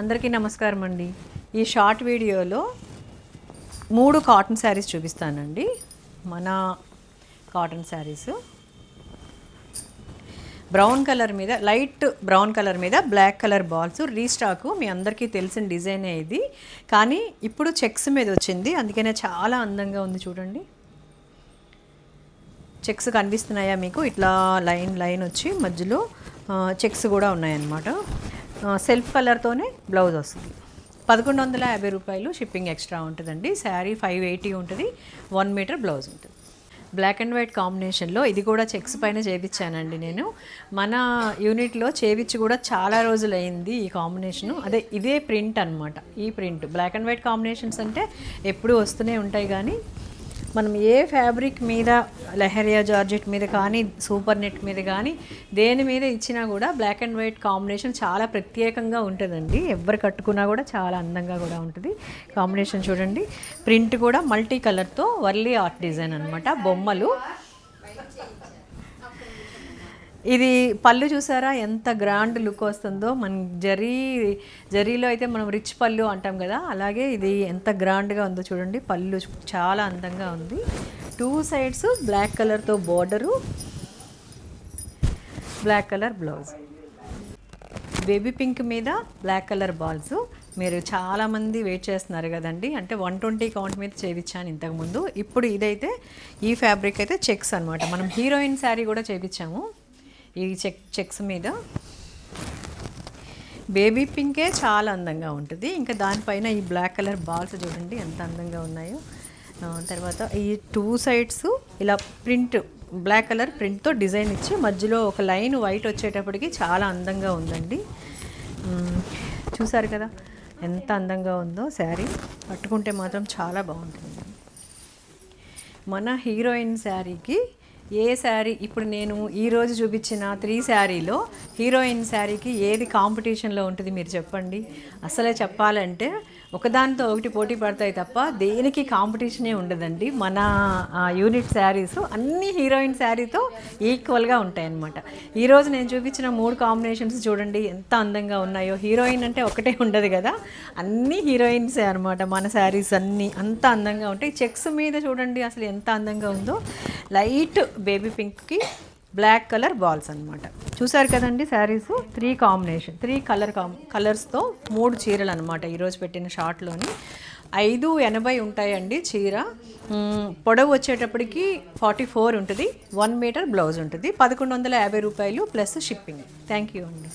అందరికీ నమస్కారం అండి. ఈ షార్ట్ వీడియోలో మూడు కాటన్ శారీస్ చూపిస్తానండి. మన కాటన్ శారీస్. బ్రౌన్ కలర్ మీద లైట్ బ్రౌన్ కలర్ మీద బ్లాక్ కలర్ బాల్స్. రీస్టాకు మీ అందరికీ తెలిసిన డిజైనే ఇది. కానీ ఇప్పుడు చెక్స్ మీద వచ్చింది. అందుకనే చాలా అందంగా ఉంది చూడండి. చెక్స్ కనిపిస్తున్నాయా మీకు? ఇట్లా లైన్ లైన్ వచ్చి మధ్యలో చెక్స్ కూడా ఉన్నాయన్నమాట. సెల్ఫ్ కలర్తోనే బ్లౌజ్ వస్తుంది. పదకొండు వందల యాభై రూపాయలు షిప్పింగ్ ఎక్స్ట్రా ఉంటుందండి. శారీ ఫైవ్ ఎయిటీ ఉంటుంది. వన్ మీటర్ బ్లౌజ్ ఉంటుంది. బ్లాక్ అండ్ వైట్ కాంబినేషన్లో ఇది కూడా చెక్స్ పైన చేపించానండి నేను. మన యూనిట్లో చేపించి కూడా చాలా రోజులు అయింది ఈ కాంబినేషను. అదే ఇదే ప్రింట్ అనమాట ఈ print black and white combinations అంటే ఎప్పుడూ వస్తూనే ఉంటాయి కానీ మనం ఏ ఫ్యాబ్రిక్ మీద లెహరియా జార్జెట్ మీద కానీ సూపర్ నెట్ మీద కానీ దేని మీద ఇచ్చినా కూడా బ్లాక్ అండ్ వైట్ కాంబినేషన్ చాలా ప్రత్యేకంగా ఉంటుందండి. ఎవరు కట్టుకున్నా కూడా చాలా అందంగా కూడా ఉంటుంది. కాంబినేషన్ చూడండి. ప్రింట్ కూడా మల్టీ కలర్తో వర్లీ ఆర్ట్ డిజైన్ అనమాట బొమ్మలు ఇది పళ్ళు చూసారా? ఎంత గ్రాండ్ లుక్ వస్తుందో. మన జరీ జరీలో అయితే మనం రిచ్ పళ్ళు అంటాం కదా. అలాగే ఇది ఎంత గ్రాండ్గా ఉందో చూడండి. పళ్ళు చాలా అందంగా ఉంది. టూ సైడ్స్ బ్లాక్ కలర్తో border black colour blouse baby pink మీద బ్లాక్ కలర్ బాల్స్ మీరు చాలామంది వెయిట్ చేస్తున్నారు కదండి. అంటే వన్ ట్వంటీ కౌంట్ మీద చేయించాను ఇంతకుముందు ఇప్పుడు ఇదైతే ఈ ఫ్యాబ్రిక్ అయితే చెక్స్ అనమాట మనం హీరోయిన్ శారీ కూడా చేయించాము ఈ చెక్ చెక్స్ మీద. బేబీ పింకే చాలా అందంగా ఉంటుంది. ఇంకా దానిపైన ఈ బ్లాక్ కలర్ బాల్స్ చూడండి ఎంత అందంగా ఉన్నాయో. తర్వాత ఈ టూ సైడ్స్ ఇలా ప్రింట్ బ్లాక్ కలర్ ప్రింట్తో డిజైన్ ఇచ్చి మధ్యలో ఒక లైన్ వైట్ వచ్చేటప్పటికి చాలా అందంగా ఉందండి. చూసారు కదా ఎంత అందంగా ఉందో శారీ. పట్టుకుంటే మాత్రం చాలా బాగుంటుంది. మన హీరోయిన్ శారీకి ఏ శారీ ఇప్పుడు నేను ఈరోజు చూపించిన త్రీ శారీలో హీరోయిన్ శారీకి ఏది కాంపిటీషన్లో ఉంటుంది మీరు చెప్పండి. అసలే చెప్పాలంటే ఒకదానితో ఒకటి పోటీ పడతాయి తప్ప దేనికి కాంపిటీషనే ఉండదండి. మన యూనిట్ శారీస్ అన్ని హీరోయిన్ శారీతో ఈక్వల్గా ఉంటాయన్నమాట. ఈరోజు నేను చూపించిన మూడు కాంబినేషన్స్ చూడండి ఎంత అందంగా ఉన్నాయో. హీరోయిన్ అంటే ఒకటే ఉండదు కదా. అన్ని హీరోయిన్సే అనమాట మన శారీస్ అన్నీ అంత అందంగా ఉంటాయి. చెక్స్ మీద చూడండి అసలు ఎంత అందంగా ఉందో. లైట్ బేబీ పింక్కి బ్లాక్ కలర్ బాల్స్ అనమాట చూసారు కదండి saris? Three combination three colour కాం కలర్స్తో మూడు చీరలు అనమాట ఈరోజు పెట్టిన షార్ట్లోని. ఐదు ఎనభై ఉంటాయండి చీర. పొడవు వచ్చేటప్పటికి ఫార్టీ ఫోర్ ఉంటుంది. వన్ మీటర్ బ్లౌజ్ ఉంటుంది. పదకొండు వందల యాభై రూపాయలు ప్లస్ షిప్పింగ్. థ్యాంక్ యూ అండి.